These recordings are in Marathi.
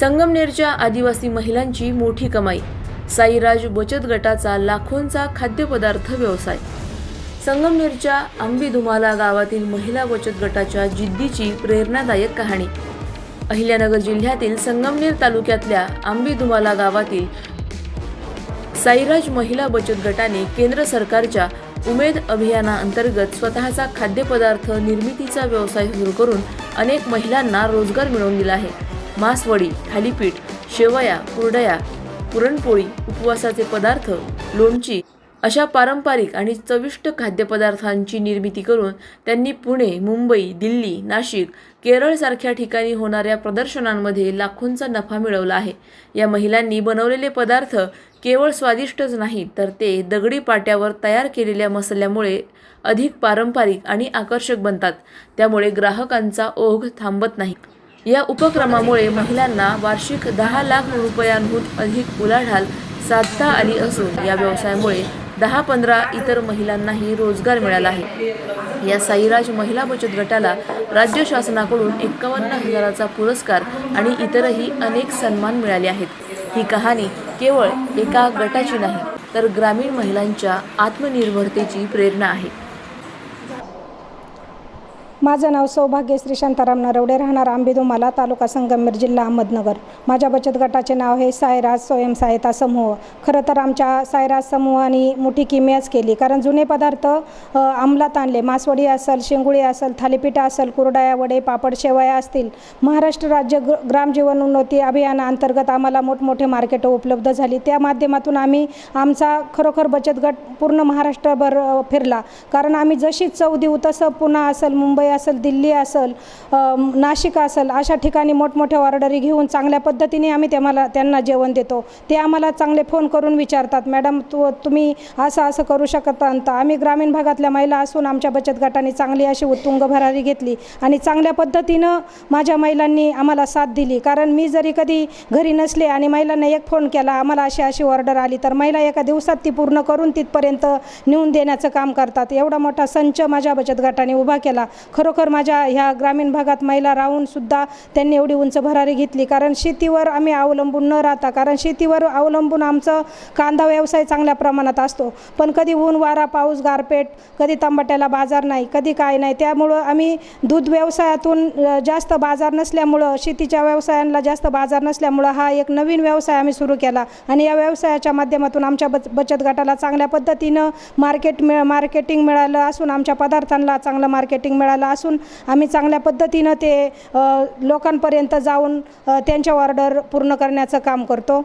संगमनेरच्या आदिवासी महिलांची मोठी कमाई. साईराज बचत गटाचा लाखोंचा खाद्यपदार्थ व्यवसाय. संगमनेरच्या आंबीधुमाला गावातील महिला बचत गटाच्या जिद्दीची प्रेरणादायक कहाणी. अहिल्यानगर जिल्ह्यातील संगमनेर तालुक्यातल्या आंबीधुमाला गावातील साईराज महिला बचत गटाने केंद्र सरकारच्या उमेद अभियानाअंतर्गत स्वतःचा खाद्यपदार्थ निर्मितीचा व्यवसाय सुरू करून अनेक महिलांना रोजगार मिळवून दिला आहे. मासवडी थालीपीठ शेवया कुरडया पुरणपोळी उपवासाचे पदार्थ लोणची अशा पारंपरिक आणि चविष्ट खाद्यपदार्थांची निर्मिती करून त्यांनी पुणे मुंबई दिल्ली नाशिक केरळसारख्या ठिकाणी होणाऱ्या प्रदर्शनांमध्ये लाखोंचा नफा मिळवला आहे. या महिलांनी बनवलेले पदार्थ केवळ स्वादिष्टच नाही तर ते दगडी पाट्यावर तयार केलेल्या मसाल्यामुळे अधिक पारंपरिक आणि आकर्षक बनतात. त्यामुळे ग्राहकांचा ओघ थांबत नाही. या उपक्रमामुळे महिलांना वार्षिक दहा लाख रुपयांहून अधिक उलाढाल साधता आली असून या व्यवसायामुळे दहा पंधरा इतर महिलांनाही रोजगार मिळाला आहे. या साईराज महिला बचत गटाला राज्य शासनाकडून एक्कावन्न हजाराचा पुरस्कार आणि इतरही अनेक सन्मान मिळाले आहेत. ही कहाणी केवळ एका गटाची नाही तर ग्रामीण महिलांच्या आत्मनिर्भरतेची प्रेरणा आहे. माझं नाव सौभाग्यश्री शांताराम नरवडे. राहणार आंबेदुमाला तालुका संगमेर जिल्हा अहमदनगर. माझ्या बचत गटाचे नाव हे सायराज स्वयंसहायता समूह. खरं तर आमच्या सायराज समूहाने मोठी किमयाच केली. कारण जुने पदार्थ अंमलात आणले. मासवडी असेल शेंगुळी असेल थालीपीठ असेल कुरडाया वडे पापड शेवया असतील. महाराष्ट्र राज्य ग्र ग्राम जीवन उन्नती अभियानाअंतर्गत आम्हाला मोठमोठे मार्केटं उपलब्ध झाली. त्या माध्यमातून आम्ही आमचा खरोखर बचत गट पूर्ण महाराष्ट्रभर फिरला. कारण आम्ही जशी चव देऊ तसं पुणा असेल मुंबई असेल दिल्ली असेल नाशिक असेल अशा ठिकाणी मोठमोठ्या ऑर्डरी घेऊन चांगल्या पद्धतीने आम्ही त्याला त्यांना जेवण देतो. ते आम्हाला चांगले फोन करून विचारतात मॅडम तू तुम्ही असं असं करू शकत आणता आम्ही ग्रामीण भागातल्या महिला असून आमच्या बचत गटाने चांगली अशी उत्तुंग भरारी घेतली आणि चांगल्या पद्धतीनं माझ्या महिलांनी आम्हाला साथ दिली. कारण मी जरी कधी घरी नसले आणि महिलांना एक फोन केला आम्हाला अशी अशी ऑर्डर आली तर महिला एका दिवसात ती पूर्ण करून तिथपर्यंत नेऊन देण्याचं काम करतात. एवढा मोठा संच माझ्या बचत गटाने उभा केला. खरोखर माझ्या ह्या ग्रामीण भागात महिला राहूनसुद्धा त्यांनी एवढी उंच भरारी घेतली. कारण शेतीवर आम्ही अवलंबून न राहता कारण शेतीवर अवलंबून आमचं कांदा व्यवसाय चांगल्या प्रमाणात असतो. पण कधी ऊन वारा पाऊस गारपेट कधी तंबाट्याला बाजार नाही कधी काय नाही. त्यामुळं आम्ही दूध व्यवसायातून जास्त बाजार नसल्यामुळं शेतीच्या व्यवसायांना जास्त बाजार नसल्यामुळं हा एक नवीन व्यवसाय आम्ही सुरू केला. आणि या व्यवसायाच्या माध्यमातून आमच्या बच बचत गटाला चांगल्या पद्धतीनं मार्केट मिळ मार्केटिंग मिळालं असून आमच्या पदार्थांना चांगलं मार्केटिंग मिळालं असून आम्ही चांगल्या पद्धतीनं ते लोकांपर्यंत जाऊन त्यांच्या ऑर्डर पूर्ण करण्याचं काम करतो.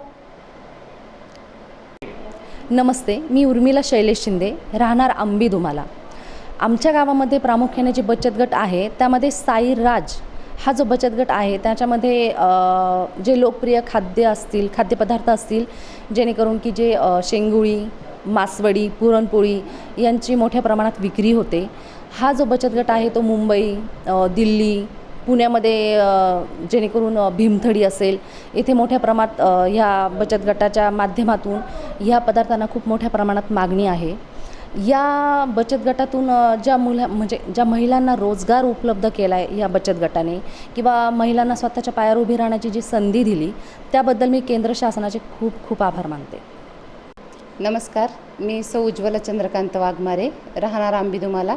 नमस्ते मी उर्मिला शैलेश शिंदे राहणार आंबी धुमाला आमच्या गावामध्ये प्रामुख्याने जे बचत गट आहे त्यामध्ये साई राज हा जो बचत गट आहे त्याच्यामध्ये जे लोकप्रिय खाद्य असतील खाद्यपदार्थ असतील जेणेकरून की जे शेंगुळी मासवडी पुरणपोळी यांची मोठ्या प्रमाणात विक्री होते. हा जो बचत गट आहे तो मुंबई दिल्ली पुण्यामध्ये जेणेकरून भीमथडी असेल इथे मोठ्या प्रमाणात ह्या बचत गटाच्या माध्यमातून ह्या पदार्थांना खूप मोठ्या प्रमाणात मागणी आहे. या बचत गटातून ज्या मुला म्हणजे ज्या महिलांना रोजगार उपलब्ध केला आहे या बचत गटाने किंवा महिलांना स्वतःच्या पायावर उभी राहण्याची जी संधी दिली त्याबद्दल मी केंद्र शासनाचे खूप खूप आभार मानते. नमस्कार. मी सौ उज्ज्वला चंद्रकांत वाघमारे राहणार तुम्हाला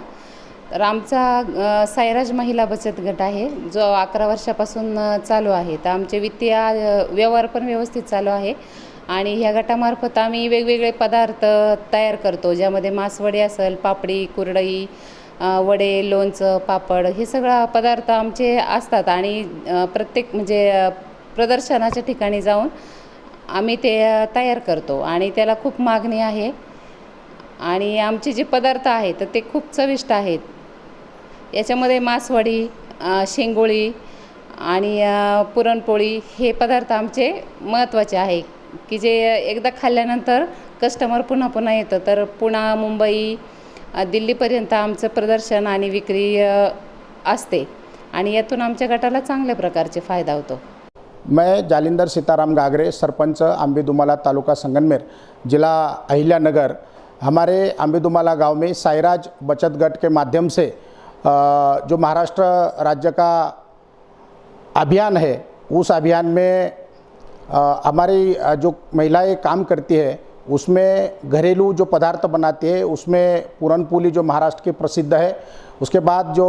तर आमचा सायराज महिला बचत गट आहे जो अकरा वर्षापासून चालू आहे. तर आमचे वित्तीय व्यवहार पण व्यवस्थित चालू आहे. आणि ह्या गटामार्फत आम्ही वेगवेगळे पदार्थ तयार करतो ज्यामध्ये मासवडी असेल पापडी कुरडई वडे लोणचं पापड हे सगळं पदार्थ आमचे असतात. आणि प्रत्येक म्हणजे प्रदर्शनाच्या ठिकाणी जाऊन आम्ही ते तयार करतो. आणि त्याला खूप मागणी आहे. आणि आमचे जे पदार्थ आहेत तर ते खूप चविष्ट आहेत. याच्यामध्ये मासवडी शेंगोळी आणि पुरणपोळी हे पदार्थ आमचे महत्त्वाचे आहे. की जे एकदा खाल्ल्यानंतर कस्टमर पुन्हा पुन्हा येतं. तर पुणा मुंबई दिल्लीपर्यंत आमचं प्रदर्शन आणि विक्री असते. आणि यातून आमच्या गटाला चांगल्या प्रकारचे फायदा होतो. मैं जालिंदर सीताराम गागरे सरपंच आम्बेदुमाला तालुका संगनमेर जिला अहिल्यानगर. हमारे आंबेदुमाला गांव में साईराज बचत गट के माध्यम से जो महाराष्ट्र राज्य का अभियान है उस अभियान में हमारी जो महिलाएँ काम करती है उसमें घरेलू जो पदार्थ बनाती है उसमें पूरनपोली जो महाराष्ट्र की प्रसिद्ध है उसके बाद जो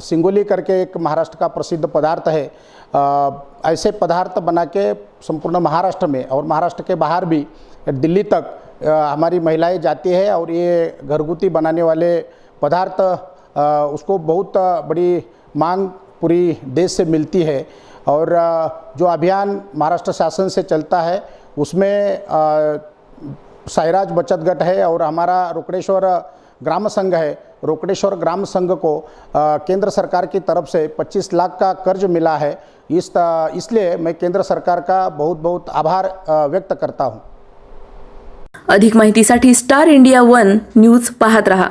सिंगोली करके एक महाराष्ट्र का प्रसिद्ध पदार्थ है अ, ऐसे पदार्थ बना के संपूर्ण महाराष्ट्र में और महाराष्ट्र के बाहर भी दिल्ली तक अ, हमारी महिलाएँ जाती है और ये घरगुती बनाने वाले पदार्थ उसको बहुत बड़ी मांग पूरी देश से मिलती है। और जो अभियान महाराष्ट्र शासन से चलता है, उसमें साईराज बचत गट है और हमारा रोकड़ेश्वर ग्राम संघ है। रोकड़ेश्वर ग्राम संघ को केंद्र सरकार की तरफ़ से 25 लाख का कर्ज मिला है। इस इसलिए मैं केंद्र सरकार का बहुत बहुत आभार व्यक्त करता हूँ। अधिक माहितीसाठी स्टार इंडिया वन न्यूज़ पाहत रहा।